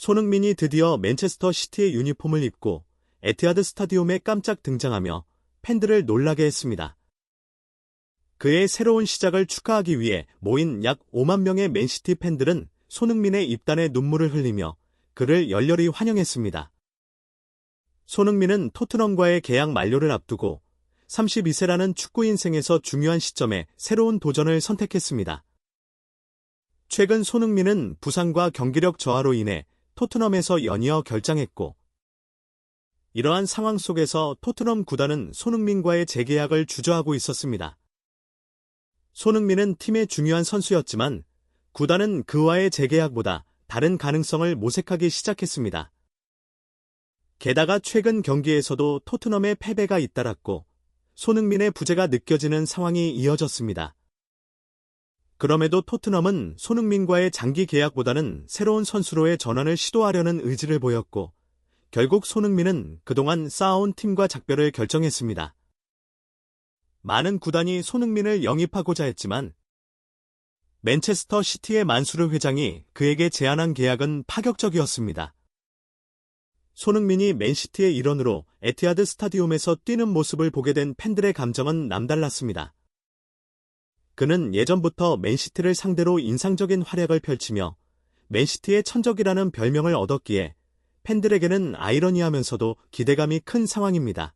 손흥민이 드디어 맨체스터 시티의 유니폼을 입고 에티하드 스타디움에 깜짝 등장하며 팬들을 놀라게 했습니다. 그의 새로운 시작을 축하하기 위해 모인 약 5만 명의 맨시티 팬들은 손흥민의 입단에 눈물을 흘리며 그를 열렬히 환영했습니다. 손흥민은 토트넘과의 계약 만료를 앞두고 32세라는 축구 인생에서 중요한 시점에 새로운 도전을 선택했습니다. 최근 손흥민은 부상과 경기력 저하로 인해 토트넘에서 연이어 결장했고 이러한 상황 속에서 토트넘 구단은 손흥민과의 재계약을 주저하고 있었습니다. 손흥민은 팀의 중요한 선수였지만 구단은 그와의 재계약보다 다른 가능성을 모색하기 시작했습니다. 게다가 최근 경기에서도 토트넘의 패배가 잇따랐고 손흥민의 부재가 느껴지는 상황이 이어졌습니다. 그럼에도 토트넘은 손흥민과의 장기 계약보다는 새로운 선수로의 전환을 시도하려는 의지를 보였고 결국 손흥민은 그동안 쌓아온 팀과 작별을 결정했습니다. 많은 구단이 손흥민을 영입하고자 했지만 맨체스터 시티의 만수르 회장이 그에게 제안한 계약은 파격적이었습니다. 손흥민이 맨시티의 일원으로 에티하드 스타디움에서 뛰는 모습을 보게 된 팬들의 감정은 남달랐습니다. 그는 예전부터 맨시티를 상대로 인상적인 활약을 펼치며 맨시티의 천적이라는 별명을 얻었기에 팬들에게는 아이러니하면서도 기대감이 큰 상황입니다.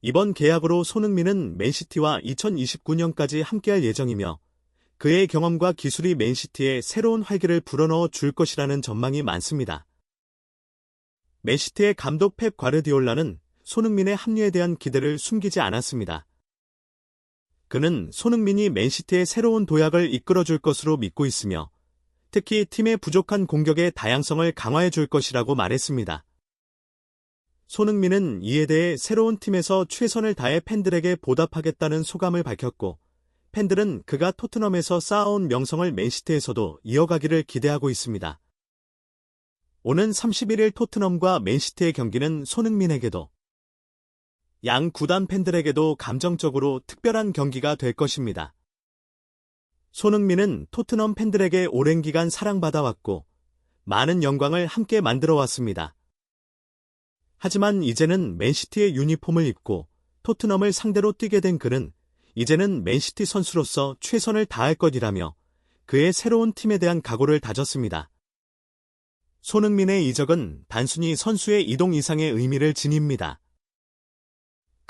이번 계약으로 손흥민은 맨시티와 2029년까지 함께할 예정이며 그의 경험과 기술이 맨시티에 새로운 활기를 불어넣어 줄 것이라는 전망이 많습니다. 맨시티의 감독 펩 과르디올라는 손흥민의 합류에 대한 기대를 숨기지 않았습니다. 그는 손흥민이 맨시티의 새로운 도약을 이끌어줄 것으로 믿고 있으며 특히 팀의 부족한 공격의 다양성을 강화해 줄 것이라고 말했습니다. 손흥민은 이에 대해 새로운 팀에서 최선을 다해 팬들에게 보답하겠다는 소감을 밝혔고 팬들은 그가 토트넘에서 쌓아온 명성을 맨시티에서도 이어가기를 기대하고 있습니다. 오는 31일 토트넘과 맨시티의 경기는 손흥민에게도 양 구단 팬들에게도 감정적으로 특별한 경기가 될 것입니다. 손흥민은 토트넘 팬들에게 오랜 기간 사랑받아왔고 많은 영광을 함께 만들어 왔습니다. 하지만 이제는 맨시티의 유니폼을 입고 토트넘을 상대로 뛰게 된 그는 이제는 맨시티 선수로서 최선을 다할 것이라며 그의 새로운 팀에 대한 각오를 다졌습니다. 손흥민의 이적은 단순히 선수의 이동 이상의 의미를 지닙니다.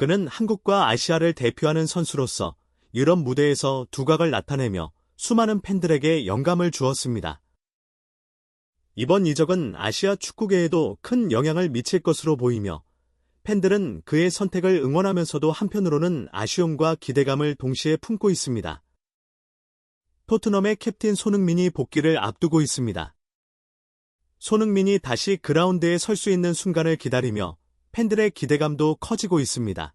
그는 한국과 아시아를 대표하는 선수로서 유럽 무대에서 두각을 나타내며 수많은 팬들에게 영감을 주었습니다. 이번 이적은 아시아 축구계에도 큰 영향을 미칠 것으로 보이며 팬들은 그의 선택을 응원하면서도 한편으로는 아쉬움과 기대감을 동시에 품고 있습니다. 토트넘의 캡틴 손흥민이 복귀를 앞두고 있습니다. 손흥민이 다시 그라운드에 설 수 있는 순간을 기다리며 팬들의 기대감도 커지고 있습니다.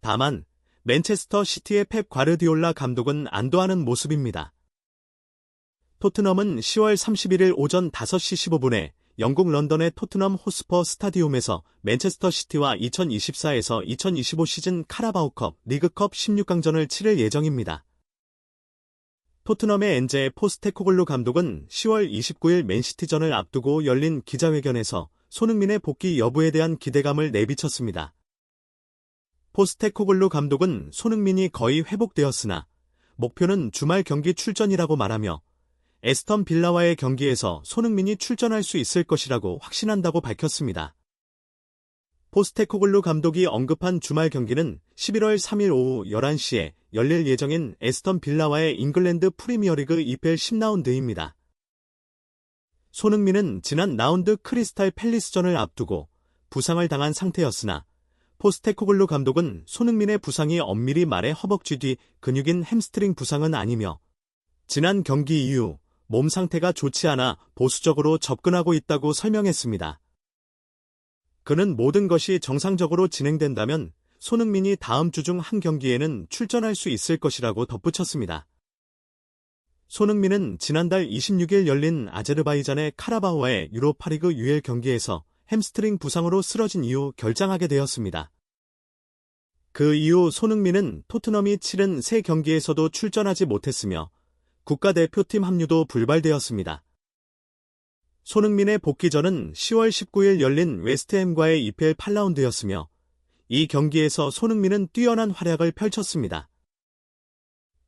다만 맨체스터 시티의 펩 과르디올라 감독은 안도하는 모습입니다. 토트넘은 10월 31일 오전 5시 15분에 영국 런던의 토트넘 호스퍼 스타디움에서 맨체스터 시티와 2024에서 2025 시즌 카라바오컵 리그컵 16강전을 치를 예정입니다. 토트넘의 엔제 포스테코글루 감독은 10월 29일 맨시티전을 앞두고 열린 기자회견에서 손흥민의 복귀 여부에 대한 기대감을 내비쳤습니다. 포스테코글루 감독은 손흥민이 거의 회복되었으나 목표는 주말 경기 출전이라고 말하며 에스턴 빌라와의 경기에서 손흥민이 출전할 수 있을 것이라고 확신한다고 밝혔습니다. 포스테코글루 감독이 언급한 주말 경기는 11월 3일 오후 11시에 열릴 예정인 에스턴 빌라와의 잉글랜드 프리미어리그 EPL 10라운드입니다. 손흥민은 지난 라운드 크리스탈 팰리스전을 앞두고 부상을 당한 상태였으나 포스테코글루 감독은 손흥민의 부상이 엄밀히 말해 허벅지 뒤 근육인 햄스트링 부상은 아니며 지난 경기 이후 몸 상태가 좋지 않아 보수적으로 접근하고 있다고 설명했습니다. 그는 모든 것이 정상적으로 진행된다면 손흥민이 다음 주 중 한 경기에는 출전할 수 있을 것이라고 덧붙였습니다. 손흥민은 지난달 26일 열린 아제르바이잔의 카라바오와의 유로 파리그 UL 경기에서 햄스트링 부상으로 쓰러진 이후 결장하게 되었습니다. 그 이후 손흥민은 토트넘이 치른 세 경기에서도 출전하지 못했으며 국가대표팀 합류도 불발되었습니다. 손흥민의 복귀전은 10월 19일 열린 웨스트햄과의 EPL 8라운드였으며 이 경기에서 손흥민은 뛰어난 활약을 펼쳤습니다.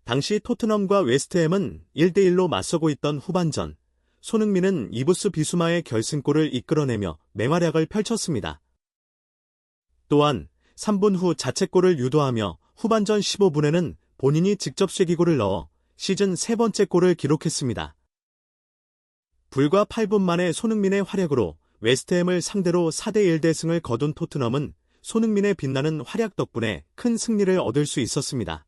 당시 토트넘과 웨스트햄은 1대1로 맞서고 있던 후반전, 손흥민은 이부스 비수마의 결승골을 이끌어내며 맹활약을 펼쳤습니다. 또한 3분 후 자책골을 유도하며 후반전 15분에는 본인이 직접 쐐기골을 넣어 시즌 세 번째 골을 기록했습니다. 불과 8분 만에 손흥민의 활약으로 웨스트햄을 상대로 4대1 대승을 거둔 토트넘은 손흥민의 빛나는 활약 덕분에 큰 승리를 얻을 수 있었습니다.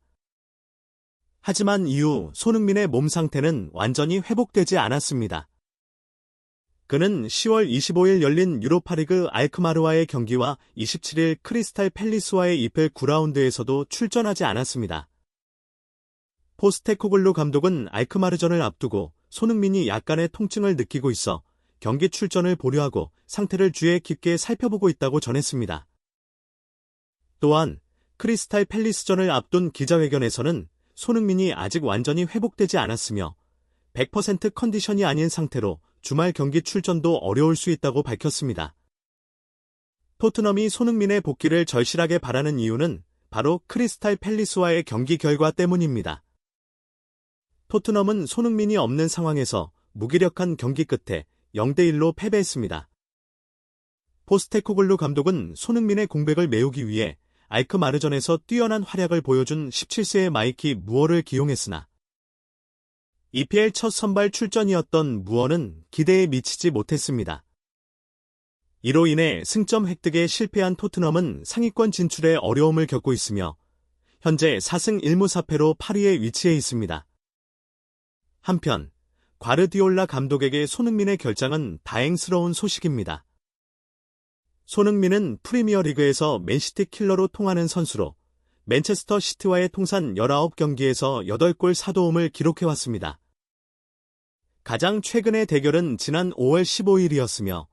하지만 이후 손흥민의 몸 상태는 완전히 회복되지 않았습니다. 그는 10월 25일 열린 유로파리그 알크마르와의 경기와 27일 크리스탈 팰리스와의 이펠 9라운드에서도 출전하지 않았습니다. 포스테코글루 감독은 알크마르전을 앞두고 손흥민이 약간의 통증을 느끼고 있어 경기 출전을 보류하고 상태를 주의 깊게 살펴보고 있다고 전했습니다. 또한 크리스탈 팰리스전을 앞둔 기자회견에서는 손흥민이 아직 완전히 회복되지 않았으며 100% 컨디션이 아닌 상태로 주말 경기 출전도 어려울 수 있다고 밝혔습니다. 토트넘이 손흥민의 복귀를 절실하게 바라는 이유는 바로 크리스탈 팰리스와의 경기 결과 때문입니다. 토트넘은 손흥민이 없는 상황에서 무기력한 경기 끝에 0대1로 패배했습니다. 포스테코글루 감독은 손흥민의 공백을 메우기 위해 알크 마르전에서 뛰어난 활약을 보여준 17세의 마이키 무어를 기용했으나 EPL 첫 선발 출전이었던 무어는 기대에 미치지 못했습니다. 이로 인해 승점 획득에 실패한 토트넘은 상위권 진출에 어려움을 겪고 있으며 현재 4승 1무 4패로 8위에 위치해 있습니다. 한편 과르디올라 감독에게 손흥민의 결장은 다행스러운 소식입니다. 손흥민은 프리미어리그에서 맨시티 킬러로 통하는 선수로 맨체스터 시티와의 통산 19경기에서 8골 4도움을 기록해왔습니다. 가장 최근의 대결은 지난 5월 15일이었으며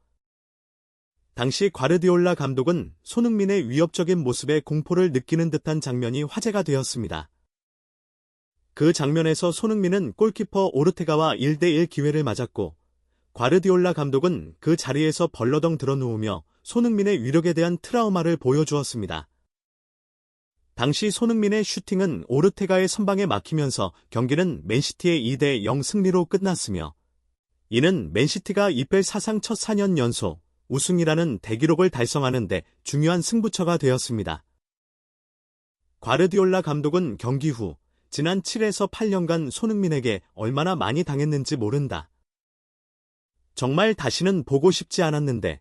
당시 과르디올라 감독은 손흥민의 위협적인 모습에 공포를 느끼는 듯한 장면이 화제가 되었습니다. 그 장면에서 손흥민은 골키퍼 오르테가와 1대1 기회를 맞았고 과르디올라 감독은 그 자리에서 벌러덩 드러누우며 손흥민의 위력에 대한 트라우마를 보여주었습니다. 당시 손흥민의 슈팅은 오르테가의 선방에 막히면서 경기는 맨시티의 2대 0 승리로 끝났으며 이는 맨시티가 이펠 사상 첫 4년 연속 우승이라는 대기록을 달성하는데 중요한 승부처가 되었습니다. 과르디올라 감독은 경기 후 지난 7에서 8년간 손흥민에게 얼마나 많이 당했는지 모른다. 정말 다시는 보고 싶지 않았는데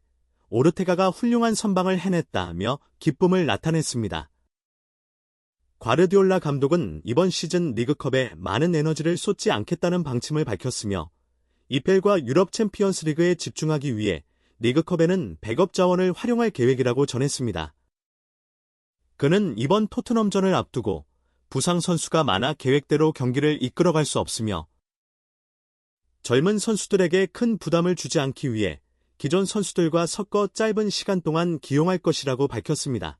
오르테가가 훌륭한 선방을 해냈다며 기쁨을 나타냈습니다. 과르디올라 감독은 이번 시즌 리그컵에 많은 에너지를 쏟지 않겠다는 방침을 밝혔으며 이펠과 유럽 챔피언스 리그에 집중하기 위해 리그컵에는 백업 자원을 활용할 계획이라고 전했습니다. 그는 이번 토트넘전을 앞두고 부상 선수가 많아 계획대로 경기를 이끌어갈 수 없으며 젊은 선수들에게 큰 부담을 주지 않기 위해 기존 선수들과 섞어 짧은 시간 동안 기용할 것이라고 밝혔습니다.